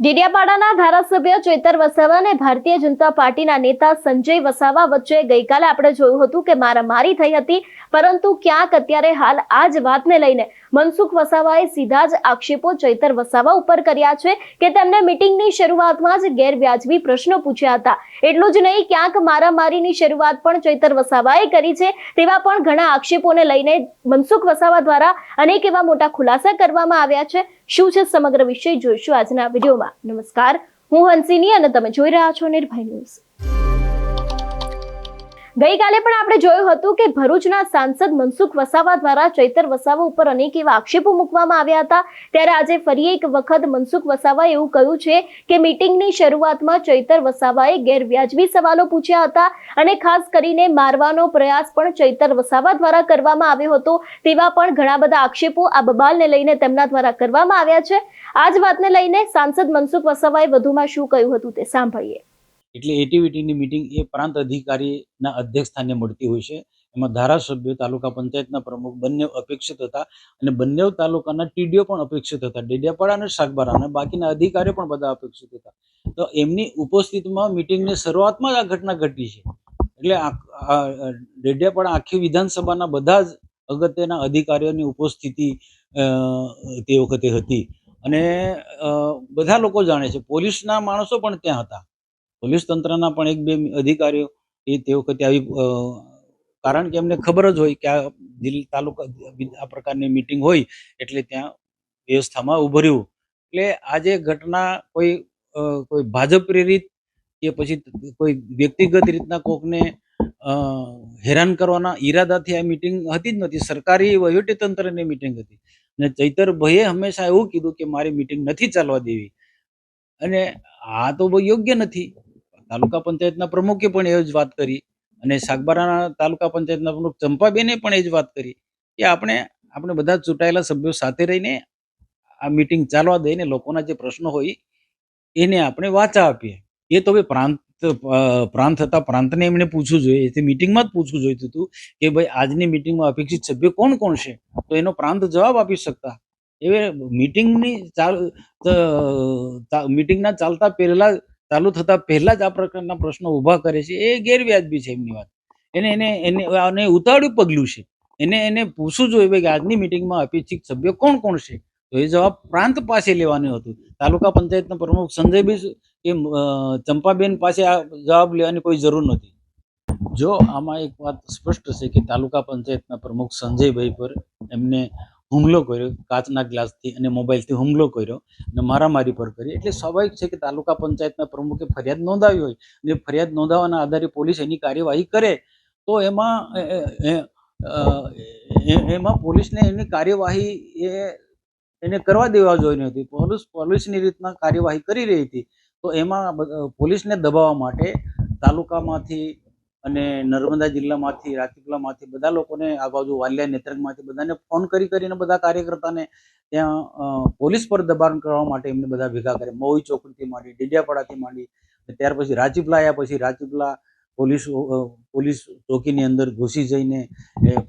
ડેડિયાપાડાના ધારાસભ્ય ચેતર વસાવા અને ભારતીય જનતા પાર્ટીના નેતા સંજય વસાવા વચ્ચે ગઈકાલે આપણે જોયું હતું કે મારામારી થઈ હતી, પરંતુ ક્યાંક અત્યારે હાલ આ જ વાતને લઈને મનસુખ વસાવાએ સીધા જ આક્ષેપો ચૈતર વસાવા ઉપર કર્યા છે કે તેમને મિટિંગની શરૂઆતમાં જ ગેરવ્યાજબી પ્રશ્નો પૂછ્યા હતા. એટલું જ નહીં, ક્યાંક મારામારીની શરૂઆત પણ ચૈતર વસાવાએ કરી છે, તેવા પણ ઘણા આક્ષેપોને લઈને મનસુખ વસાવા દ્વારા અનેક એવા મોટા ખુલાસા કરવામાં આવ્યા છે. શું છે સમગ્ર વિષય, જોઈશું આજના વિડીયોમાં. નમસ્કાર, હું હંસિની અને તમે જોઈ રહ્યા છો નિર્ભય ન્યૂઝ. ગઈકાલે પણ આપણે જોયું હતું કે ભરૂચના સાંસદ મનસુખ વસાવા દ્વારા ચૈતર વસાવા ઉપર અનેક એવા આક્ષેપો મૂકવામાં આવ્યા હતા. ત્યારે આજે ફરી એક વખત મનસુખ વસાવાએ એવું કહ્યું છે કે મીટિંગની શરૂઆતમાં ચૈતર વસાવાએ ગેરવ્યાજબી સવાલો પૂછ્યા હતા અને ખાસ કરીને મારવાનો પ્રયાસ પણ ચૈતર વસાવા દ્વારા કરવામાં આવ્યો હતો. તેવા પણ ઘણા બધા આક્ષેપો આ બબાલને લઈને તેમના દ્વારા કરવામાં આવ્યા છે. આ જ વાતને લઈને સાંસદ મનસુખ વસાવાએ વધુમાં શું કહ્યું હતું તે સાંભળીએ. એટલે એટીવીટીની મિટિંગ એ પ્રાંત અધિકારીના અધ્યક્ષ સ્થાને મળતી હોય છે. એમાં ધારાસભ્યો, તાલુકા પંચાયતના પ્રમુખ બંને અપેક્ષિત હતા અને બંને તાલુકાના ટીડીઓ પણ અપેક્ષિત હતા. ડેડિયાપાડા અને શાકબારા અને બાકીના અધિકારીઓ પણ બધા અપેક્ષિત હતા. તો એમની ઉપસ્થિતિમાં મિટિંગની શરૂઆતમાં જ આ ઘટના ઘટી છે. એટલે ડેડિયાપાડા આખી વિધાનસભાના બધા જ અગત્યના અધિકારીઓની ઉપસ્થિતિ તે વખતે હતી. અને બધા લોકો જાણે છે. પોલીસના માણસો પણ ત્યાં હતા. પોલીસ તંત્રના પણ એક બે અધિકારીઓ એ તે વખતે આવી કારણ કે એમને ખબર જ હોય કે આ જિલ્લા તાલુકા, આ પ્રકારની મિટિંગ હોય એટલે ત્યાં વ્યવસ્થામાં ઉભું રહ્યું એટલે આજે ઘટના કોઈ કોઈ ભાજપ પ્રેરિત કે પછી કોઈ વ્યક્તિગત રીતના કોકને હેરાન કરવાના ઈરાદાથી આ મિટિંગ હતી જ નથી. સરકારી વહીવટી તંત્રની મિટિંગ હતી. અને ચૈતરભાઈએ હંમેશા એવું કીધું કે મારી મિટિંગ નથી ચાલવા દેવી. અને આ તો બહુ યોગ્ય નથી. તાલુકા પંચાયતના પ્રમુખે પણ એ જ વાત કરી અને સાગબારાના તાલુકા પંચાયતના પ્રમુખ ચંપાબેને પણ એ જ વાત કરી કે આપણે આપણે બધા ચૂંટાયેલા સભ્યો સાથે રહીને આ મિટિંગ ચાલવા દઈને લોકોના જે પ્રશ્નો હોય એને આપણે વાચા આપીએ. એ તો હવે પ્રાંત પ્રાંત હતા. પ્રાંતને એમને પૂછવું જોઈએ. તે મિટિંગમાં જ પૂછવું જોઈતું હતું કે ભાઈ આજની મિટિંગમાં અપેક્ષિત સભ્ય કોણ કોણ છે? તો એનો પ્રાંત જવાબ આપી શકતા. એ મિટિંગની ચાલ મિટિંગના ચાલતા પહેલા ચાલુ થતા પહેલા જ આ પ્રકારના પ્રશ્નો ઊભા કરે છે, એ ગેરવ્યાજબી છે એમની વાત. એને એને એને, આને ઉતાળ્યું પગલું છે. એને એને પૂછવું જોઈએ કે આજની મિટિંગમાં અપેક્ષિત સભ્યો કોણ કોણ છે? તો એ જવાબ પ્રાંત પાસે લેવાનું હતું. તાલુકા પંચાયતના પ્રમુખ સંજયભાઈ કે ચંપાબેન પાસે આ જવાબ લેવાની કોઈ જરૂર નથી જો આમાં એક વાત સ્પષ્ટ છે કે તાલુકા પંચાયતના પ્રમુખ સંજયભાઈ પર એમને હુમલો કર્યો, કાચના ગ્લાસથી અને મોબાઈલથી હુમલો કર્યો અને મારામારી પર કરી. એટલે સ્વાભાવિક છે કે તાલુકા પંચાયતના પ્રમુખે ફરિયાદ નોંધાવી હોય અને ફરિયાદ નોંધાવવાના આધારે પોલીસ એની કાર્યવાહી કરે, તો એમાં એમાં પોલીસને એની કાર્યવાહી એ, એને કરવા દેવા જોઈ નથી પોલીસ, પોલીસની રીતના કાર્યવાહી કરી રહી હતી. તો એમાં પોલીસને દબાવવા માટે તાલુકામાંથી અને નર્મદા જિલ્લામાંથી રાજપીપળામાંથી બધા લોકોને આ વાલિયા નેત્રંગમાંથી બધાને ફોન કરી કરીને બધા કાર્યકર્તાને ત્યાં પોલીસ પર દબાણ કરવા માટે એમને બધા ભેગા કરે મોવી ચોકડીથી માંડી, ડેડિયાપાડાથી માંડી ત્યાર પછી રાજપીપળા આવ્યા પછી રાજપીપળા પોલીસ પોલીસ ચોકીની અંદર ઘૂસી જઈને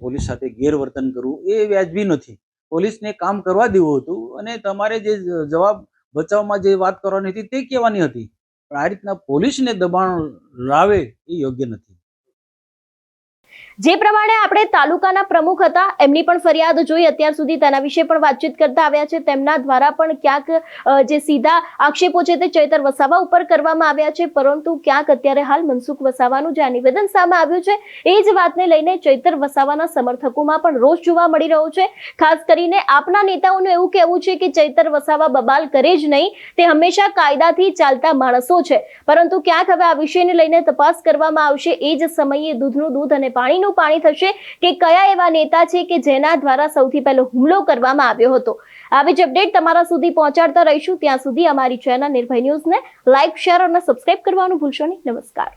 પોલીસ સાથે ગેરવર્તન કરવું એ વ્યાજબી નથી. પોલીસને કામ કરવા દેવું હતું અને તમારે જે જવાબ બચાવમાં જે વાત કરવાની હતી તે કહેવાની હતી. પણ આ રીતના પોલીસને દબાણ લાવે એ યોગ્ય નથી. જે પ્રમાણે આપણે તાલુકાના પ્રમુખ હતા, એમની પણ ફરિયાદ જોઈ અત્યાર સુધી તેના વિશે પણ વાતચીત કરતા આવ્યા છે. તેમના દ્વારા પણ ક્યાંક જે સીધા આક્ષેપો છે તે ચૈતર વસાવા ઉપર કરવામાં આવ્યા છે. પરંતુ ક્યાંક અત્યારે હાલ મનસુખ વસાવાનું જે નિવેદન સામે આવ્યું છે, એ જ વાતને લઈને ચૈતર વસાવાના સમર્થકોમાં પણ રોષ જોવા મળી રહ્યો છે. ખાસ કરીને આપના નેતાઓનું એવું કહેવું છે કે ચૈતર વસાવા બબાલ કરે જ નહીં, તે હંમેશા કાયદાથી ચાલતા માણસો છે. પરંતુ ક્યાંક હવે આ વિષયને લઈને તપાસ કરવામાં આવશે. એ જ સમયે દૂધનું દૂધ અને પાણીનું પાણી થશે કે કયા એવા નેતા છે કે જેના દ્વારા સૌથી પહેલો હુમલો કરવામાં આવ્યો હતો. આવી જ અપડેટ તમારા સુધી પહોંચાડતા રહીશું. ત્યાં સુધી અમારી ચેનલ નિર્ભય ન્યૂઝને લાઇક શેર અને સબસ્ક્રાઇબ કરવાનું ભૂલશો નહીં. નમસ્કાર.